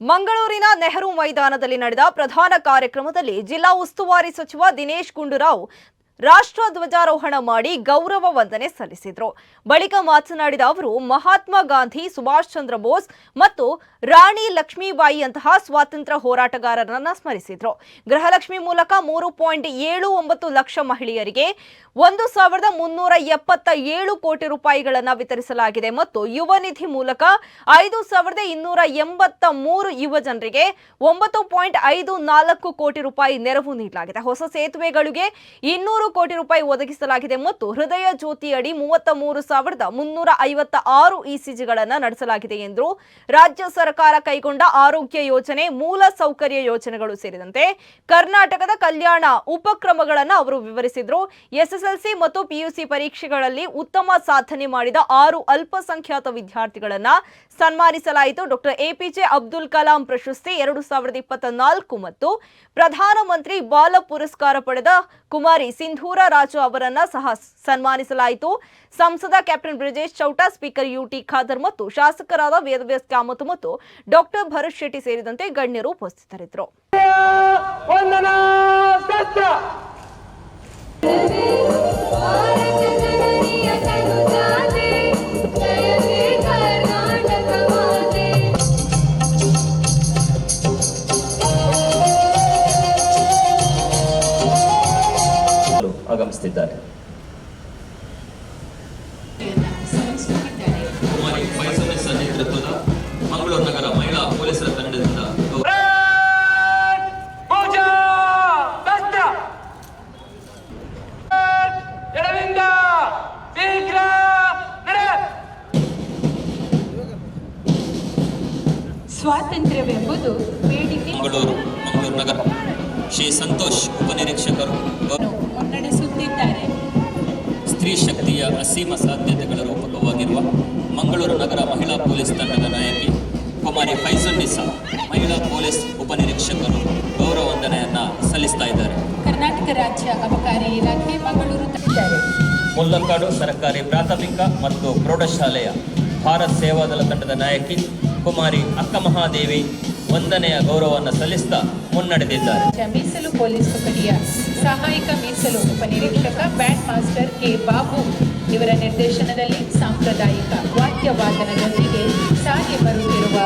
ಮಂಗಳೂರಿನ ನೆಹರು ಮೈದಾನದಲ್ಲಿ ನಡೆದ ಪ್ರಧಾನ ಕಾರ್ಯಕ್ರಮದಲ್ಲಿ ಜಿಲ್ಲಾ ಉಸ್ತುವಾರಿ ಸಚಿವ ದಿನೇಶ್ ಗುಂಡೂರಾವ್ ರಾಷ್ಟ್ರ ಧ್ವಜಾರೋಹಣ ಮಾಡಿ ಗೌರವ ವಂದನೆ ಸಲ್ಲಿಸಿದರು. ಬಳಿಕ ಮಾತನಾಡಿದ ಅವರು, ಮಹಾತ್ಮ ಗಾಂಧಿ, ಸುಭಾಷ್ ಚಂದ್ರ ಬೋಸ್ ಮತ್ತು ರಾಣಿ ಲಕ್ಷ್ಮೀಬಾಯಿ ಅಂತಹ ಸ್ವಾತಂತ್ರ್ಯ ಹೋರಾಟಗಾರರನ್ನ ಸ್ಮರಿಸಿದರು. ಗೃಹಲಕ್ಷ್ಮಿ ಮೂಲಕ ಮೂರು ಪಾಯಿಂಟ್ ಏಳು ಒಂಬತ್ತು ಲಕ್ಷ ಮಹಿಳೆಯರಿಗೆ ಒಂದು ಸಾವಿರದ ಮುನ್ನೂರ ಎಪ್ಪತ್ತ ಏಳು ಕೋಟಿ ರೂಪಾಯಿಗಳನ್ನು ವಿತರಿಸಲಾಗಿದೆ ಮತ್ತು ಯುವ ನಿಧಿ ಮೂಲಕ ಐದು ಸಾವಿರದ ಇನ್ನೂರ ಎಂಬತ್ತ ಮೂರು ಯುವ ಜನರಿಗೆ ಒಂಬತ್ತು ಪಾಯಿಂಟ್ ಐದು ನಾಲ್ಕು ಕೋಟಿ ರೂಪಾಯಿ ನೆರವು ನೀಡಲಾಗಿದೆ. ಹೊಸ ಸೇತುವೆಗಳಿಗೆ ಇನ್ನೂರು ಕೋಟಿ ರೂಪಾಯಿ ಒದಗಿಸಲಾಗಿದೆ ಮತ್ತು ಹೃದಯ ಜ್ಯೋತಿ ಅಡಿ ಮೂವತ್ತ ಮೂರು ಸಾವಿರದ ಮುನ್ನೂರ ಐವತ್ತ ಆರು ಇಸಿಜಿಗಳನ್ನು ನಡೆಸಲಾಗಿದೆ ಎಂದು ರಾಜ್ಯ ಸರ್ಕಾರ ಕೈಗೊಂಡ ಆರೋಗ್ಯ ಯೋಜನೆ ಮೂಲ ಸೌಕರ್ಯ ಯೋಜನೆಗಳು ಸೇರಿದಂತೆ ಕರ್ನಾಟಕದ ಕಲ್ಯಾಣ ಉಪಕ್ರಮಗಳನ್ನು ಅವರು ವಿವರಿಸಿದ್ರು. ಎಸ್ಎಸ್ಎಲ್ಸಿ ಮತ್ತು ಪಿಯುಸಿ ಪರೀಕ್ಷೆಗಳಲ್ಲಿ ಉತ್ತಮ ಸಾಧನೆ ಮಾಡಿದ ಆರು ಅಲ್ಪಸಂಖ್ಯಾತ ವಿದ್ಯಾರ್ಥಿಗಳನ್ನು ಸನ್ಮಾನಿಸಲಾಯಿತು. ಡಾಕ್ಟರ್ ಎಪಿಜೆ ಅಬ್ದುಲ್ ಕಲಾಂ ಪ್ರಶಸ್ತಿ ಎರಡು ಸಾವಿರದ ಇಪ್ಪತ್ತ ನಾಲ್ಕು ಮತ್ತು ಪ್ರಧಾನಮಂತ್ರಿ ಬಾಲ ಪುರಸ್ಕಾರ ಪಡೆದ ಕುಮಾರಿ ಸಿಂಧೂರ ರಾಜು ಅವರನ್ನ ಸಹ ಸನ್ಮಾನಿಸಲಾಯಿತು. ಸಂಸದ captain Brijesh Chowta, speaker UT Khader ಮತ್ತು ಶಾಸಕರಾದ ವೇದವ್ಯಾಸ್ ಕಾಮತ್ ಮತ್ತು ಡಾಕ್ಟರ್ ಭರತ್ ಶೆಟ್ಟಿ ಸೇರಿದಂತೆ ಗಣ್ಯರು ಉಪಸ್ಥಿತರಿದ್ದರು. ಆಗಮಿಸುತ್ತಿದ್ದಾರೆ ನೇತೃತ್ವದ ಮಂಗಳೂರು ನಗರ ಮಹಿಳಾ ಪೊಲೀಸರ ತಂಡದಿಂದ ಸ್ವಾತಂತ್ರ್ಯವೆಂಬುದು ಬೇಡಿಕೆ. ಮಂಗಳೂರು ಮಂಗಳೂರು ನಗರ. ಶ್ರೀ ಸಂತೋಷ್ ಉಪನಿರೀಕ್ಷಕರು ಅಸೀಮ ಸಾಧ್ಯತೆಗಳ ರೂಪಕವಾಗಿರುವ ಮಂಗಳೂರು ನಗರ ಮಹಿಳಾ ಪೊಲೀಸ್ ತಂಡದ ನಾಯಕಿ ಕುಮಾರಿ ಫೈಸಲ್ ನಿಸಾ ಮಹಿಳಾ ಪೊಲೀಸ್ ಉಪನಿರೀಕ್ಷಕರು ಗೌರವ ವಂದನೆಯನ್ನ ಸಲ್ಲಿಸ್ತಾ ಇದ್ದಾರೆ. ಕರ್ನಾಟಕ ರಾಜ್ಯ ಅಬಕಾರಿ ಇಲಾಖೆ ಮಂಗಳೂರು ಮುಲ್ಲಕ್ಕಾಡು ಸರ್ಕಾರಿ ಪ್ರಾಥಮಿಕ ಮತ್ತು ಪ್ರೌಢಶಾಲೆಯ ಭಾರತ್ ಸೇವಾದಳ ತಂಡದ ನಾಯಕಿ ಕುಮಾರಿ ಅಕ್ಕ ಮಹಾದೇವಿ ವಂದನೆಯ ಗೌರವವನ್ನು ಸಲ್ಲಿಸ್ತಾ ಮುನ್ನಡೆದಿದ್ದಾರೆ. ಮೀಸಲು ಪೊಲೀಸ್ ತುಕಡಿಯ ಸಹಾಯಕ ಮೀಸಲು ಉಪನಿರೀಕ್ಷಕ ಬ್ಯಾಂಡ್ ಮಾಸ್ಟರ್ ಕೆ. ಬಾಬು ಇವರ ನಿರ್ದೇಶನದಲ್ಲಿ ಸಾಂಪ್ರದಾಯಿಕ ವಾದ್ಯವಾದನದೊಂದಿಗೆ ಸಾಗಿ ಬರುತ್ತಿರುವ